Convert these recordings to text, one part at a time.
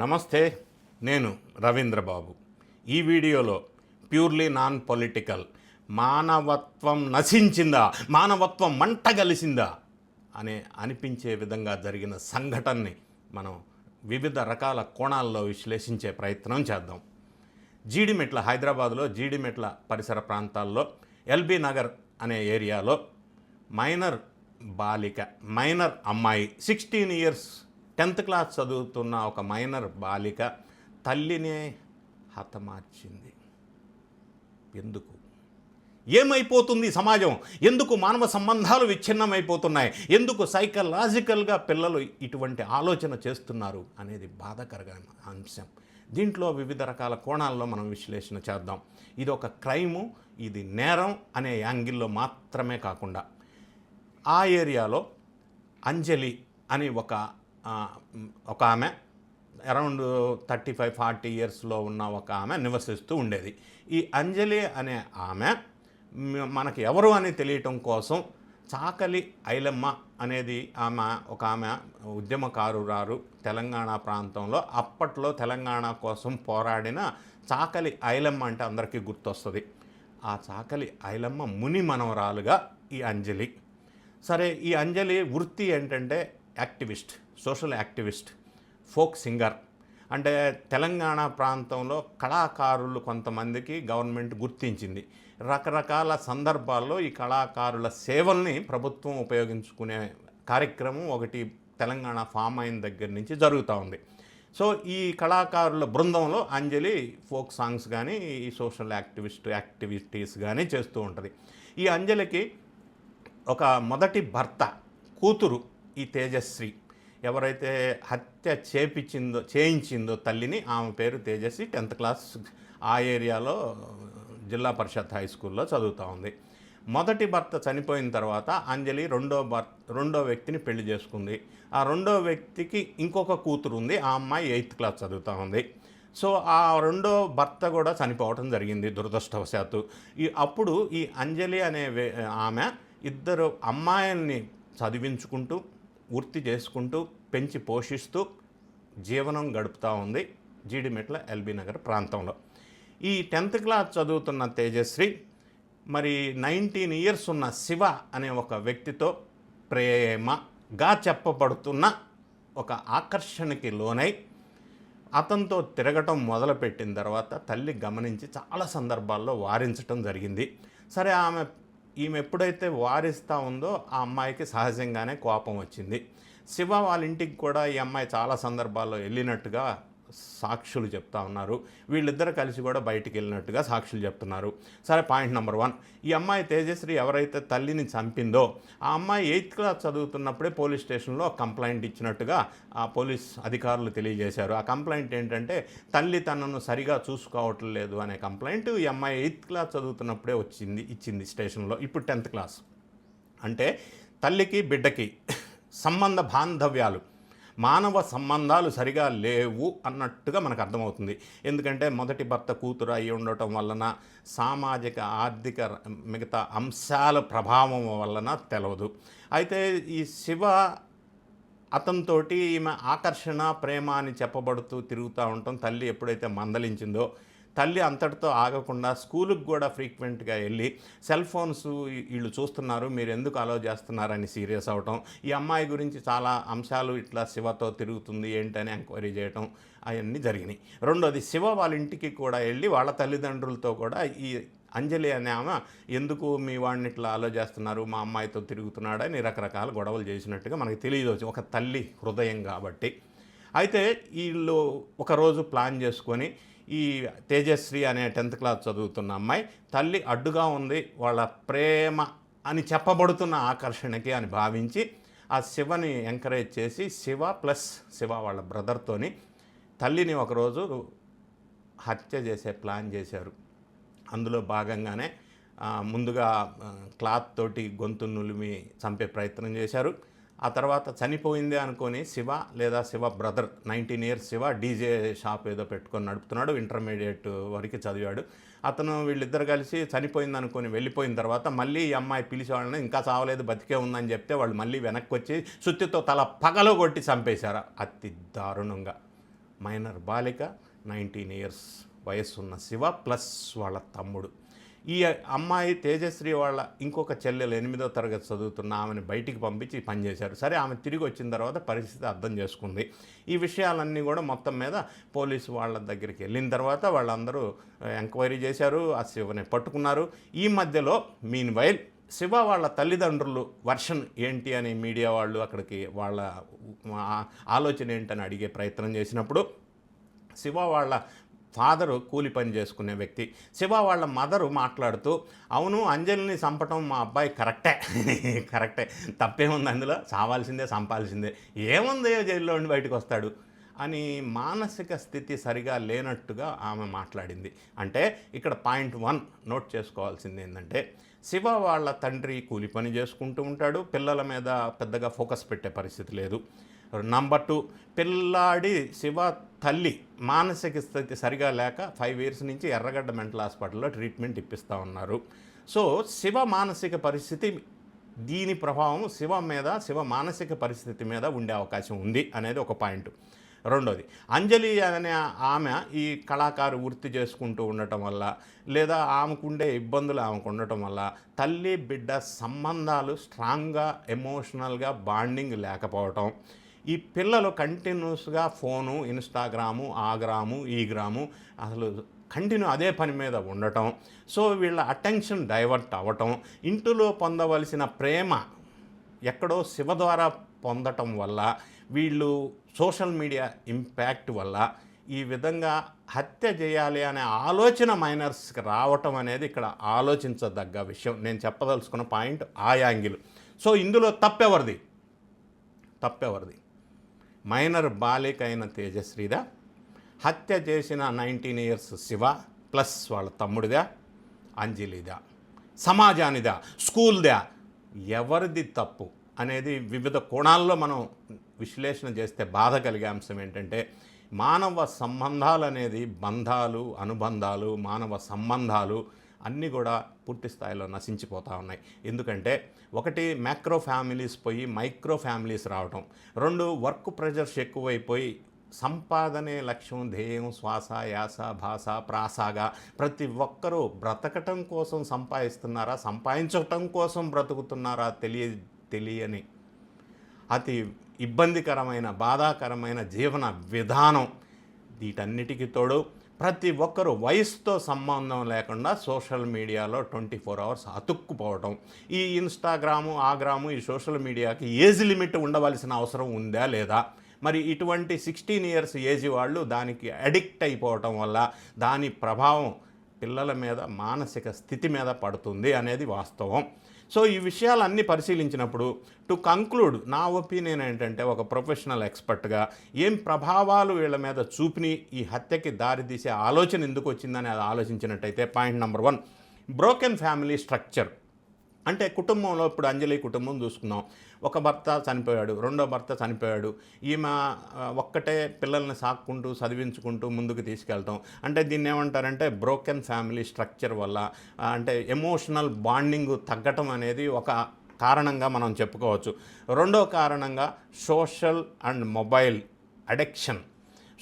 నమస్తే నేను రవీంద్రబాబు. ఈ వీడియోలో ప్యూర్లీ నాన్ పొలిటికల్ మానవత్వం నశించిందా మానవత్వం మంట కలిసిందా అనే అనిపించే విధంగా జరిగిన సంఘటనని మనం వివిధ రకాల కోణాల్లో విశ్లేషించే ప్రయత్నం చేద్దాం. జీడిమెట్ల హైదరాబాద్లో జీడిమెట్ల పరిసర ప్రాంతాల్లో ఎల్బీ నగర్ అనే ఏరియాలో మైనర్ బాలిక మైనర్ అమ్మాయి సిక్స్టీన్ ఇయర్స్ టెన్త్ క్లాస్ చదువుతున్న ఒక మైనర్ బాలిక తల్లినే హతమార్చింది. ఎందుకు? ఏమైపోతుంది సమాజం? ఎందుకు మానవ సంబంధాలు విచ్ఛిన్నమైపోతున్నాయి? ఎందుకు సైకలాజికల్గా పిల్లలు ఇటువంటి ఆలోచన చేస్తున్నారు అనేది బాధాకరమైన అంశం. దీంట్లో వివిధ రకాల కోణాల్లో మనం విశ్లేషణ చేద్దాం. ఇది ఒక క్రైము ఇది నేరం అనే యాంగిల్లో మాత్రమే కాకుండా ఆ ఏరియాలో అంజలి అని ఒక ఒక ఆమె అరౌండ్ థర్టీ ఫైవ్ ఫార్టీ ఇయర్స్లో ఉన్న ఒక ఆమె నివసిస్తూ ఉండేది. ఈ అంజలి అనే ఆమె మనకి ఎవరు అని తెలియటం కోసం చాకలి ఐలమ్మ అనేది ఆమె ఒక ఆమె ఉద్యమకారురారు తెలంగాణ ప్రాంతంలో. అప్పట్లో తెలంగాణ కోసం పోరాడిన చాకలి ఐలమ్మ అంటే అందరికీ గుర్తొస్తుంది. ఆ చాకలి ఐలమ్మ ముని మనవరాలుగా ఈ అంజలి. సరే ఈ అంజలి వృత్తి ఏంటంటే activist. Social activist folk singer. అంటే తెలంగాణ ప్రాంతంలో కళాకారులు కొంతమందికి గవర్నమెంట్ గుర్తించింది. రకరకాల సందర్భాల్లో ఈ కళాకారుల సేవల్ని ప్రభుత్వం ఉపయోగించుకునే కార్యక్రమం ఒకటి తెలంగాణ ఫామ్ అయిన దగ్గర నుంచి జరుగుతూ ఉంది. సో ఈ కళాకారుల బృందంలో అంజలి ఫోక్ సాంగ్స్ కానీ ఈ సోషల్ యాక్టివిస్ట్ యాక్టివిటీస్ కానీ చేస్తూ ఉంటుంది. ఈ అంజలికి ఒక మొదటి భర్త కూతురు ఈ తేజశ్రీ. ఎవరైతే హత్య చేపించిందో చేయించిందో తల్లిని ఆమె పేరు తేజస్వి టెన్త్ క్లాస్ ఆ ఏరియాలో జిల్లా పరిషత్ హై స్కూల్లో చదువుతూ ఉంది. మొదటి భర్త చనిపోయిన తర్వాత అంజలి రెండో భర్త రెండో వ్యక్తిని పెళ్ళి చేసుకుంది. ఆ రెండో వ్యక్తికి ఇంకొక కూతురు ఉంది ఆ అమ్మాయి ఎయిత్ క్లాస్ చదువుతూ ఉంది. సో ఆ రెండో భర్త కూడా చనిపోవటం జరిగింది దురదృష్టవశాత్తు. ఈ అప్పుడు ఈ అంజలి అనే వే- ఆమె ఇద్దరు అమ్మాయిల్ని చదివించుకుంటూ వృత్తి చేసుకుంటూ పెంచి పోషిస్తూ జీవనం గడుపుతూ ఉంది జీడిమెట్ల ఎల్బీ నగర్ ప్రాంతంలో. ఈ టెన్త్ క్లాస్ చదువుతున్న తేజశ్రీ మరి నైన్టీన్ ఇయర్స్ ఉన్న శివ అనే ఒక వ్యక్తితో ప్రేమగా చెప్పబడుతున్న ఒక ఆకర్షణకి లోనై అతనితో తిరగటం మొదలుపెట్టిన తర్వాత తల్లి గమనించి చాలా సందర్భాల్లో వారించటం జరిగింది. సరే ఆమె ఈమె ఎప్పుడైతే వారిస్తూ ఉందో ఆ అమ్మాయికి సహజంగానే కోపం వచ్చింది. శివ వాళ్ళ ఇంటికి కూడా ఈ అమ్మాయి చాలా సందర్భాల్లో వెళ్ళినట్టుగా సాక్షులు చెప్తా ఉన్నారు. వీళ్ళిద్దరు కలిసి కూడా బయటికి వెళ్ళినట్టుగా సాక్షులు చెప్తున్నారు. సరే పాయింట్ నెంబర్ వన్. ఈ అమ్మాయి తేజశ్రీ ఎవరైతే తల్లిని చంపిందో ఆ అమ్మాయి ఎయిత్ క్లాస్ చదువుతున్నప్పుడే పోలీస్ స్టేషన్లో కంప్లైంట్ ఇచ్చినట్టుగా ఆ పోలీస్ అధికారులు తెలియజేశారు. ఆ కంప్లైంట్ ఏంటంటే తల్లి తనను సరిగా చూసుకోవటం లేదు అనే కంప్లైంట్ ఈ అమ్మాయి ఎయిత్ క్లాస్ చదువుతున్నప్పుడే వచ్చింది ఇచ్చింది స్టేషన్లో. ఇప్పుడు టెన్త్ క్లాస్. అంటే తల్లికి బిడ్డకి సంబంధ బాంధవ్యాలు. మానవ సంబంధాలు సరిగా లేవు అన్నట్టుగా మనకు అర్థమవుతుంది. ఎందుకంటే మొదటి భర్త కూతురు అయి ఉండటం వలన సామాజిక ఆర్థిక మిగతా అంశాల ప్రభావం వలన తెలవదు. అయితే ఈ శివ అతనితోటి ఈమె ఆకర్షణ ప్రేమ అని చెప్పబడుతూ తిరుగుతూ ఉండటం తల్లి ఎప్పుడైతే మందలించిందో తల్లి అంతటితో ఆగకుండా స్కూలుకు కూడా ఫ్రీక్వెంట్గా వెళ్ళి సెల్ ఫోన్స్ వీళ్ళు చూస్తున్నారు మీరు ఎందుకు అలో చేస్తున్నారని సీరియస్ అవటం ఈ అమ్మాయి గురించి చాలా అంశాలు ఇట్లా శివతో తిరుగుతుంది ఏంటని ఎంక్వైరీ చేయటం అవన్నీ జరిగినాయి. రెండోది శివ వాళ్ళ ఇంటికి కూడా వెళ్ళి వాళ్ళ తల్లిదండ్రులతో కూడా ఈ అంజలి అనే ఆమె ఎందుకు మీ వాడిని ఇట్లా ఆలో చేస్తున్నారు మా అమ్మాయితో తిరుగుతున్నాడని రకరకాల గొడవలు చేసినట్టుగా మనకి తెలియదు. ఒక తల్లి హృదయం కాబట్టి. అయితే వీళ్ళు ఒకరోజు ప్లాన్ చేసుకొని ఈ తేజశ్రీ అనే టెన్త్ క్లాస్ చదువుతున్న అమ్మాయి తల్లి అడ్డుగా ఉంది వాళ్ళ ప్రేమ అని చెప్పబడుతున్న ఆకర్షణకి అని భావించి ఆ శివని ఎంకరేజ్ చేసి శివ ప్లస్ శివ వాళ్ళ బ్రదర్తోని తల్లిని ఒకరోజు హత్య చేసే ప్లాన్ చేశారు. అందులో భాగంగానే ముందుగా క్లాత్ తోటి గొంతు నులిమి చంపే ప్రయత్నం చేశారు. ఆ తర్వాత చనిపోయింది అనుకొని శివ లేదా Shiva brother nineteen years Shiva DJ shop ఏదో పెట్టుకొని నడుపుతున్నాడు ఇంటర్మీడియట్ వరకు చదివాడు. అతను వీళ్ళిద్దరు కలిసి చనిపోయింది అనుకొని వెళ్ళిపోయిన తర్వాత మళ్ళీ ఈ అమ్మాయి పిలిచి వాళ్ళని ఇంకా చావలేదు బతికే ఉందని చెప్తే వాళ్ళు మళ్ళీ వెనక్కి వచ్చి సుత్తితో తల పగలో కొట్టి చంపేశారు. అతి దారుణంగా. మైనర్ బాలిక నైన్టీన్ ఇయర్స్ వయస్సున్న శివ ప్లస్ వాళ్ళ తమ్ముడు. ఈ అమ్మాయి తేజశ్రీ వాళ్ళ ఇంకొక చెల్లెలు ఎనిమిదో తరగతి చదువుతున్న ఆమెను బయటికి పంపించి పనిచేశారు సరే ఆమె తిరిగి వచ్చిన తర్వాత పరిస్థితి అర్థం చేసుకుంది. ఈ విషయాలన్నీ కూడా మొత్తం మీద పోలీసు వాళ్ళ దగ్గరికి వెళ్ళిన తర్వాత వాళ్ళందరూ ఎంక్వైరీ చేశారు ఆ శివని పట్టుకున్నారు. ఈ మధ్యలో మీన్ వైల్ శివ వాళ్ళ తల్లిదండ్రులు వర్షన్ ఏంటి అని మీడియా వాళ్ళు అక్కడికి వాళ్ళ ఆలోచన ఏంటని అడిగే ప్రయత్నం చేసినప్పుడు శివ వాళ్ళ ఫాదరు కూలి పని చేసుకునే వ్యక్తి. శివ వాళ్ళ మదరు మాట్లాడుతూ అవును అంజలిని చంపటం మా అబ్బాయి కరెక్టే. కరెక్టే. తప్పేముంది అందులో. చావాల్సిందే చంపాల్సిందే ఏముంది జైల్లో ఉండి బయటకు వస్తాడు? అని మానసిక స్థితి సరిగా లేనట్టుగా ఆమె మాట్లాడింది. అంటే ఇక్కడ పాయింట్ వన్ నోట్ చేసుకోవాల్సింది ఏంటంటే శివ వాళ్ళ తండ్రి కూలి పని చేసుకుంటూ ఉంటాడు. పిల్లల మీద పెద్దగా ఫోకస్ పెట్టే పరిస్థితి లేదు. నంబర్ టూ పిల్లాడి శివ తల్లి మానసిక స్థితి సరిగా లేక ఫైవ్ ఇయర్స్ నుంచి ఎర్రగడ్డ మెంటల్ హాస్పిటల్లో ట్రీట్మెంట్ ఇప్పిస్తూ ఉన్నారు. సో శివ మానసిక పరిస్థితి దీని ప్రభావం శివ మీద శివ మానసిక పరిస్థితి మీద ఉండే అవకాశం ఉంది అనేది ఒక పాయింట్ రెండోది అంజలి అనే ఆమె ఈ కళాకారు వృత్తి చేసుకుంటూ ఉండటం వల్ల లేదా ఆమెకుండే ఇబ్బందులు ఆమెకు ఉండటం వల్ల తల్లి బిడ్డ సంబంధాలు స్ట్రాంగ్గా ఎమోషనల్గా బాండింగ్ లేకపోవటం ఈ పిల్లలు కంటిన్యూస్గా ఫోను ఇన్స్టాగ్రాము ఆ గ్రాము ఈ గ్రాము అసలు కంటిన్యూ అదే పని మీద ఉండటం. సో వీళ్ళ అటెన్షన్ డైవర్ట్ అవ్వటం. ఇంటిలో పొందవలసిన ప్రేమ ఎక్కడో శివ ద్వారా పొందటం వల్ల వీళ్ళు సోషల్ మీడియా ఇంపాక్ట్ వల్ల ఈ విధంగా హత్య చేయాలి అనే ఆలోచన మైనర్స్కి రావటం అనేది ఇక్కడ ఆలోచించదగ్గ విషయం. నేను చెప్పదలుచుకున్న పాయింట్ ఆ యాంగిల్. సో ఇందులో తప్పెవరిది? తప్పెవరిది? మైనర్ బాలిక అయిన తేజశ్రీదా హత్య చేసిన నైన్టీన్ ఇయర్స్ శివ ప్లస్ వాళ్ళ తమ్ముడిదా అంజలిదా. సమాజానిదా స్కూల్దా. ఎవరిది తప్పు అనేది వివిధ కోణాల్లో మనం విశ్లేషణ చేస్తే బాధ కలిగే అంశం ఏంటంటే మానవ సంబంధాలు అనేది బంధాలు అనుబంధాలు మానవ సంబంధాలు అన్నీ కూడా పూర్తి స్థాయిలో నశించిపోతూ ఉన్నాయి. ఎందుకంటే ఒకటి మ్యాక్రో ఫ్యామిలీస్ పోయి మైక్రో ఫ్యామిలీస్ రావటం. రెండు వర్క్ ప్రెషర్స్ ఎక్కువైపోయి సంపాదనే లక్ష్యం ధ్యేయం శ్వాస యాస భాష ప్రాసగా. ప్రతి ఒక్కరూ బ్రతకటం కోసం సంపాదిస్తున్నారా సంపాదించటం కోసం బ్రతుకుతున్నారా తెలియ తెలియని అతి ఇబ్బందికరమైన బాధాకరమైన జీవన విధానం. వీటన్నిటికీ తోడు ప్రతి ఒక్కరూ వయసుతో సంబంధం లేకుండా సోషల్ మీడియాలో ట్వంటీ ఫోర్ అవర్స్ అతుక్కుపోవటం. ఈ ఇన్స్టాగ్రాము ఆగ్రాము ఈ సోషల్ మీడియాకి ఏజ్ లిమిట్ ఉండవలసిన అవసరం ఉందా లేదా? మరి ఇటువంటి సిక్స్టీన్ ఇయర్స్ ఏజ్ వాళ్ళు దానికి అడిక్ట్ అయిపోవటం వల్ల దాని ప్రభావం పిల్లల మీద మానసిక స్థితి మీద పడుతుంది అనేది వాస్తవం. సో ఈ విషయాలన్నీ పరిశీలించినప్పుడు టు కంక్లూడ్ నా ఒపీనియన్ ఏంటంటే ఒక ప్రొఫెషనల్ ఎక్స్పర్ట్గా ఏం ప్రభావాలు వీళ్ళ మీద చూపిని ఈ హత్యకి దారితీసే ఆలోచన ఎందుకు వచ్చిందని అది ఆలోచించినట్టయితే point number one broken family structure. అంటే కుటుంబంలో ఇప్పుడు అంజలి కుటుంబం చూసుకున్నాం ఒక భర్త చనిపోయాడు రెండో భర్త చనిపోయాడు. ఈమె ఒక్కటే పిల్లల్ని సాక్కుంటూ చదివించుకుంటూ ముందుకు తీసుకెళ్తాం. అంటే దీన్ని ఏమంటారంటే బ్రోకెన్ ఫ్యామిలీ స్ట్రక్చర్ వల్ల అంటే ఎమోషనల్ బాండింగ్ తగ్గటం అనేది ఒక కారణంగా మనం చెప్పుకోవచ్చు. రెండో కారణంగా social and mobile addiction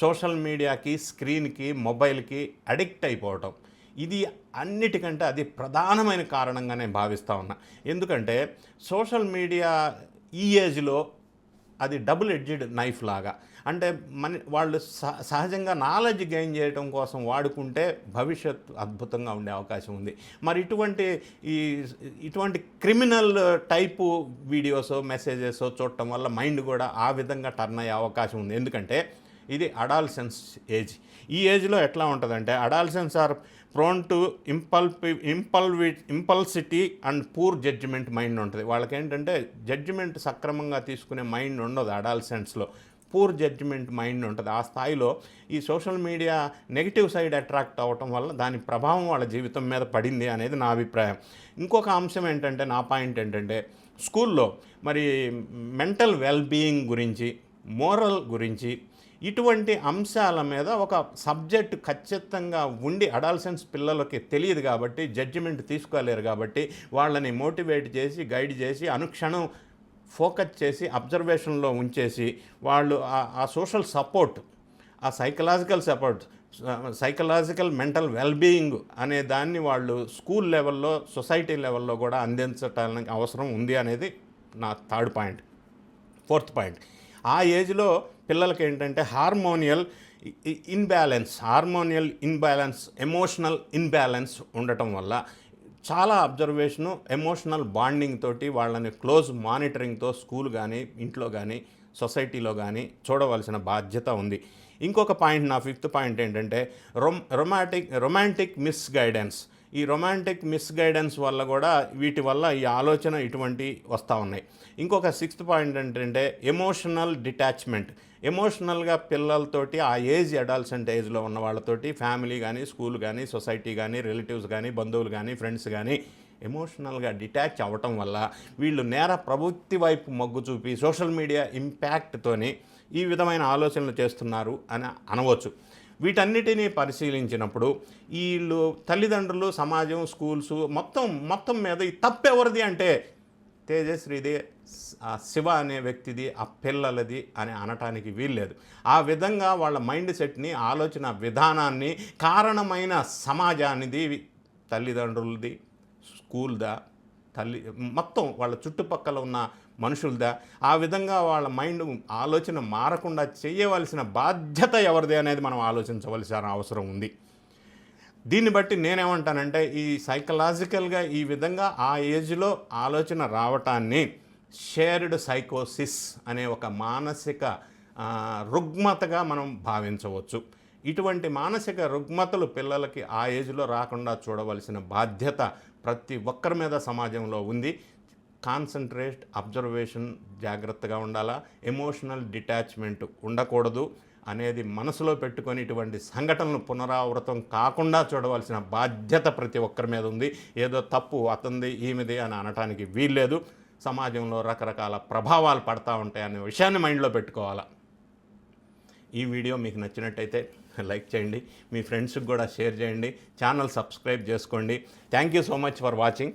social మీడియాకి స్క్రీన్కి మొబైల్కి అడిక్ట్ అయిపోవటం. ఇది అన్నిటికంటే అది ప్రధానమైన కారణంగా నేను భావిస్తూ ఉన్నా. ఎందుకంటే సోషల్ మీడియా ఈ ఏజ్లో అది డబుల్ ఎడ్జెడ్ నైఫ్ లాగా. అంటే మన వాళ్ళు సహ- సహజంగా నాలెడ్జ్ గెయిన్ చేయడం కోసం వాడుకుంటే భవిష్యత్ అద్భుతంగా ఉండే అవకాశం ఉంది. మరి ఇటువంటి ఈ ఇటువంటి క్రిమినల్ టైపు వీడియోస్ మెసేజెస్ చూడటం వల్ల మైండ్ కూడా ఆ విధంగా టర్న్ అయ్యే అవకాశం ఉంది. ఎందుకంటే ఇది అడాల్సెన్స్ ఏజ్. ఈ ఏజ్లో ఎట్లా ఉంటుందంటే adolescence are prone to ఇంపల్పి ఇంపల్వి impulsivity and poor judgement mind ఉంటుంది. వాళ్ళకి ఏంటంటే జడ్జిమెంట్ సక్రమంగా తీసుకునే మైండ్ ఉండదు అడాల్సెంట్స్లో పూర్ జడ్జిమెంట్ మైండ్ ఉంటుంది. ఆ స్థాయిలో ఈ social media negative side attract అవ్వటం వల్ల దాని ప్రభావం వాళ్ళ జీవితం మీద పడింది అనేది నా అభిప్రాయం. ఇంకొక అంశం ఏంటంటే నా పాయింట్ ఏంటంటే స్కూల్లో మరి మెంటల్ వెల్బీయింగ్ గురించి మోరల్ గురించి ఇటువంటి అంశాల మీద ఒక సబ్జెక్ట్ ఖచ్చితంగా ఉండి అడాల్సెన్స్ పిల్లలకి తెలియదు కాబట్టి జడ్జిమెంట్ తీసుకోలేరు కాబట్టి వాళ్ళని మోటివేట్ చేసి గైడ్ చేసి అనుక్షణం ఫోకస్ చేసి అబ్జర్వేషన్లో ఉంచేసి వాళ్ళు ఆ- ఆ సోషల్ సపోర్ట్ ఆ psychological support psychological mental wellbeing అనే దాన్ని వాళ్ళు స్కూల్ లెవెల్లో సొసైటీ లెవెల్లో కూడా అందించడానికి అవసరం ఉంది అనేది నా థర్డ్ పాయింట్ ఫోర్త్ పాయింట్ ఆ ఏజ్లో పిల్లలకి ఏంటంటే hormonal imbalance hormonal imbalance emotional imbalance ఉండటం వల్ల చాలా అబ్జర్వేషను ఎమోషనల్ బాండింగ్ తోటి వాళ్ళని క్లోజ్ మానిటరింగ్తో స్కూల్ కానీ ఇంట్లో కానీ సొసైటీలో కానీ చూడవలసిన బాధ్యత ఉంది. ఇంకొక పాయింట్ నా ఫిఫ్త్ పాయింట్ ఏంటంటే రొమ్ రొమాటిక్ రొమాంటిక్ మిస్ గైడెన్స్ ఈ రొమాంటిక్ మిస్ గైడెన్స్ వల్ల కూడా వీటి వల్ల ఈ ఆలోచన ఇటువంటి వస్తూ ఉన్నాయి. ఇంకొక సిక్స్త్ పాయింట్ ఏంటంటే ఎమోషనల్ డిటాచ్మెంట్. ఎమోషనల్గా పిల్లలతోటి ఆ ఏజ్ అడాల్సెంట్ ఏజ్లో ఉన్న వాళ్ళతోటి ఫ్యామిలీ కానీ స్కూల్ కానీ సొసైటీ కానీ రిలేటివ్స్ కానీ బంధువులు కానీ ఫ్రెండ్స్ కానీ ఎమోషనల్గా డిటాచ్ అవ్వటం వల్ల వీళ్ళు నేర ప్రవృత్తి వైపు మొగ్గు చూపి సోషల్ మీడియా ఇంపాక్ట్తోని ఈ విధమైన ఆలోచనలు చేస్తున్నారు అని అనవచ్చు. వీటన్నిటినీ పరిశీలించినప్పుడు వీళ్ళు తల్లిదండ్రులు సమాజం స్కూల్స్ మొత్తం మొత్తం మీద ఈ తప్పెవరిది అంటే తేజశ్రీది శివ అనే వ్యక్తిది ఆ పిల్లలది అని అనటానికి వీల్లేదు. ఆ విధంగా వాళ్ళ మైండ్ సెట్ని ఆలోచన విధానాన్ని కారణమైన సమాజానిది తల్లిదండ్రులది స్కూల్దా తల్లి మొత్తం వాళ్ళ చుట్టుపక్కల ఉన్న మనుషులదా? ఆ విధంగా వాళ్ళ మైండ్ ఆలోచన మారకుండా చేయవలసిన బాధ్యత ఎవరిది అనేది మనం ఆలోచించవలసిన అవసరం ఉంది. దీన్ని బట్టి నేనేమంటానంటే ఈ సైకలాజికల్గా ఈ విధంగా ఆ ఏజ్లో ఆలోచన రావటాన్ని షేర్డ్ సైకోసిస్ అనే ఒక మానసిక రుగ్మతగా మనం భావించవచ్చు. ఇటువంటి మానసిక రుగ్మతలు పిల్లలకి ఆ ఏజ్లో రాకుండా చూడవలసిన బాధ్యత ప్రతి ఒక్కరి మీద సమాజంలో ఉంది. కాన్సన్ట్రేట్ అబ్జర్వేషన్ జాగ్రత్తగా ఉండాలా? ఎమోషనల్ డిటాచ్మెంట్ ఉండకూడదు అనేది మనసులో పెట్టుకొని ఇటువంటి సంఘటనలు పునరావృతం కాకుండా చూడవలసిన బాధ్యత ప్రతి ఒక్కరి మీద ఉంది. ఏదో తప్పు అతంది ఈమెది అని అనటానికి వీల్లేదు. సమాజంలో రకరకాల ప్రభావాలు పడతా ఉంటాయి అనే విషయాన్ని మైండ్లో పెట్టుకోవాలా? ఈ వీడియో మీకు నచ్చినట్టయితే లైక్ చేయండి. మీ ఫ్రెండ్స్కి కూడా షేర్ చేయండి. ఛానల్ సబ్స్క్రైబ్ చేసుకోండి. Thank you so much for watching.